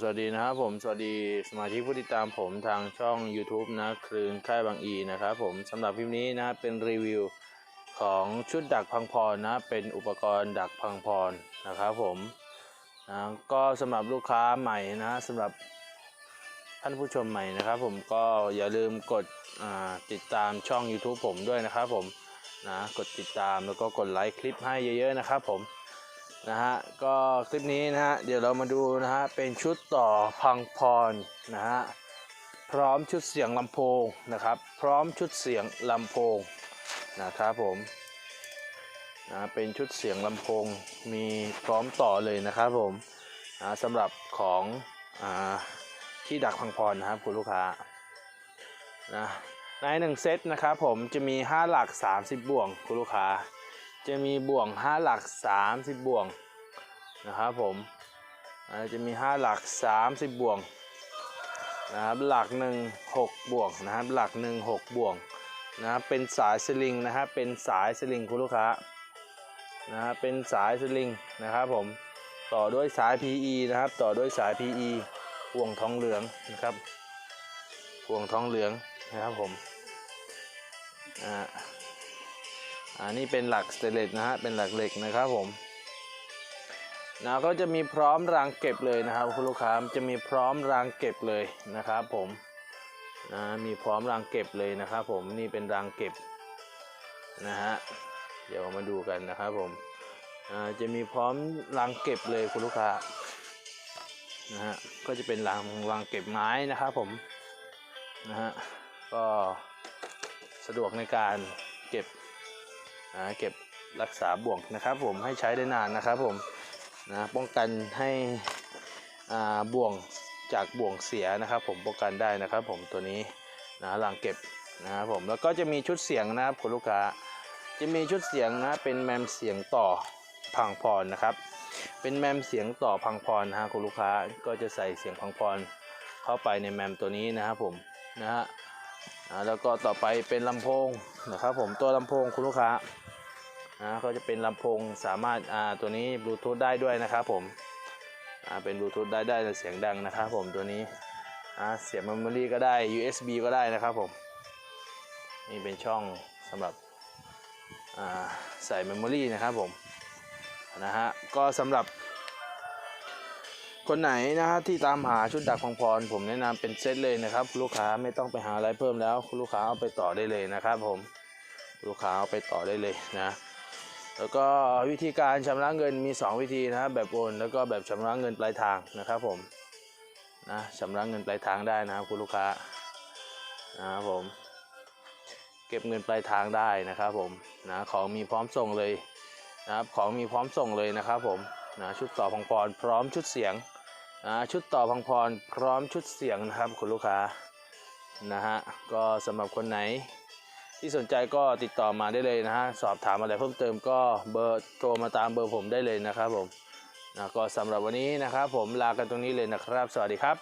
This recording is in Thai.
สวัสดีนะครับผมสวัสดีสมาชิกผู้ติดตามผมทางช่อง YouTube นะคลืนค่ายบางอีนะครับผมสำหรับคลิปนี้นะเป็นรีวิวของชุดดักพังพรนะเป็นอุปกรณ์ดักพังพรนะครับผมนะก็สำหรับลูกค้าใหม่นะสำหรับท่านผู้ชมใหม่นะครับผมก็อย่าลืมกดติดตามช่อง YouTube ผมด้วยนะครับผมนะกดติดตามแล้วก็กดไลค์คลิปให้เยอะๆนะครับผม นะฮะก็คลิปนี้นะฮะเดี๋ยวเรามาดูนะฮะเป็นชุดต่อพังพรนะฮะพร้อมชุดเสียงลำโพงนะครับ พร้อมชุดเสียงลำโพงนะครับผมนะเป็นชุดเสียงลำโพงมีพร้อมต่อเลยนะครับผมนะสำหรับของอาที่ดักพังพรนะครับคุณลูกค้านะในหนึ่งเซตนะครับผมจะมี 5 หลัก 30 บ่วงคุณลูกค้า จะมีบ่วง 5 หลัก 30 บ่วงนะครับผมจะมี 5 หลัก 30 บ่วงนะครับหลัก 1 6 บ่วงนะครับหลัก 1 6 บ่วงนะครับเป็นสายสลิงนะครับเป็นสายสลิงคุณลูกค้านะครับเป็นสายสลิงนะครับผมต่อด้วยสาย PE นะครับต่อด้วยสาย PE ห่วงทองเหลืองนะครับห่วงทองเหลืองนะครับผมอ่า อันนี้เป็นหลักสเตเลสนะฮะเป็นหลักเหล็กนะครับผมนะก็จะมีพร้อมรางเก็บเลยนะครับคุณลูกค้าจะมีพร้อมรางเก็บเลยนะครับผมนะมีพร้อมรางเก็บเลยนะครับผมนี่เป็นรางเก็บนะฮะเดี๋ยวมาดูกันนะครับผมอ่าจะมีพร้อมรางเก็บเลยคุณลูกค้านะฮะก็จะเป็นรางรางเก็บไม้นะครับผมนะฮะก็สะดวกในการเก็บ เก็บรักษาบ่วงนะครับผมให้ใช้ได้นานนะครับผมนะป้องกันให้อ่าบ่วงจากบ่วงเสียนะครับ ผมป้องกันได้นะครับ ผมตัวนี้นะหลังเก็บนะครับผมแล้วก็จะมีชุดเสียงนะครับคุณลูกค้าจะมีชุดเสียงนะเป็นแมมเสียงต่อพังพรนะครับ เป็นแมมเสียงต่อพังพรนะฮะคุณลูกค้าก็จะใส่เสียงพังพรเข้าไปในแมมตัวนี้นะครับผมนะฮะแล้วก็ต่อไปเป็นลำโพงนะครับ ผมตัวลำโพงคุณลูกค้า นะก็จะเป็นลำโพงสามารถอ่าตัวนี้บลูทูธได้ด้วยนะครับผมอ่าเป็นบลูทูธได้ได้เสียงดังนะครับผมตัวนี้อ่าเสียบเมมโมรี่ก็ได้ USB ก็ได้นะครับผมนี่เป็นช่องสำหรับอ่าใส่เมมโมรี่นะครับผมนะฮะก็สำหรับ คนไหนนะฮะที่ตามหาชุดดักพังพร ผมแนะนำเป็นเซตเลยนะครับ ลูกค้าไม่ต้องไปหาอะไรเพิ่มแล้ว ลูกค้าเอาไปต่อได้เลยนะครับผมลูกค้าเอาไปต่อได้เลยนะ แล้วก็วิธีการชำระเงินมี 2 วิธีนะครับแบบโอนแล้วก็แบบชำระเงินปลายทางนะครับผมนะชำระเงินปลายทางได้นะครับคุณลูกค้านะครับผมเก็บเงินปลายทางได้นะครับผมนะของมีพร้อมส่งเลยนะครับของมีพร้อมส่งเลยนะครับผมนะชุดต่อพังพรพร้อมชุดเสียงอ่าชุดต่อพังพรพร้อมชุดเสียงนะครับคุณลูกค้านะฮะก็สำหรับคนไหน ที่สนใจก็ติดต่อมาได้เลยนะฮะสอบถามอะไรเพิ่มเติมก็เบอร์โทรมาตามเบอร์ผมได้เลยนะครับผมนะก็สำหรับวันนี้นะครับ ผมลากันตรงนี้เลยนะครับ สวัสดีครับ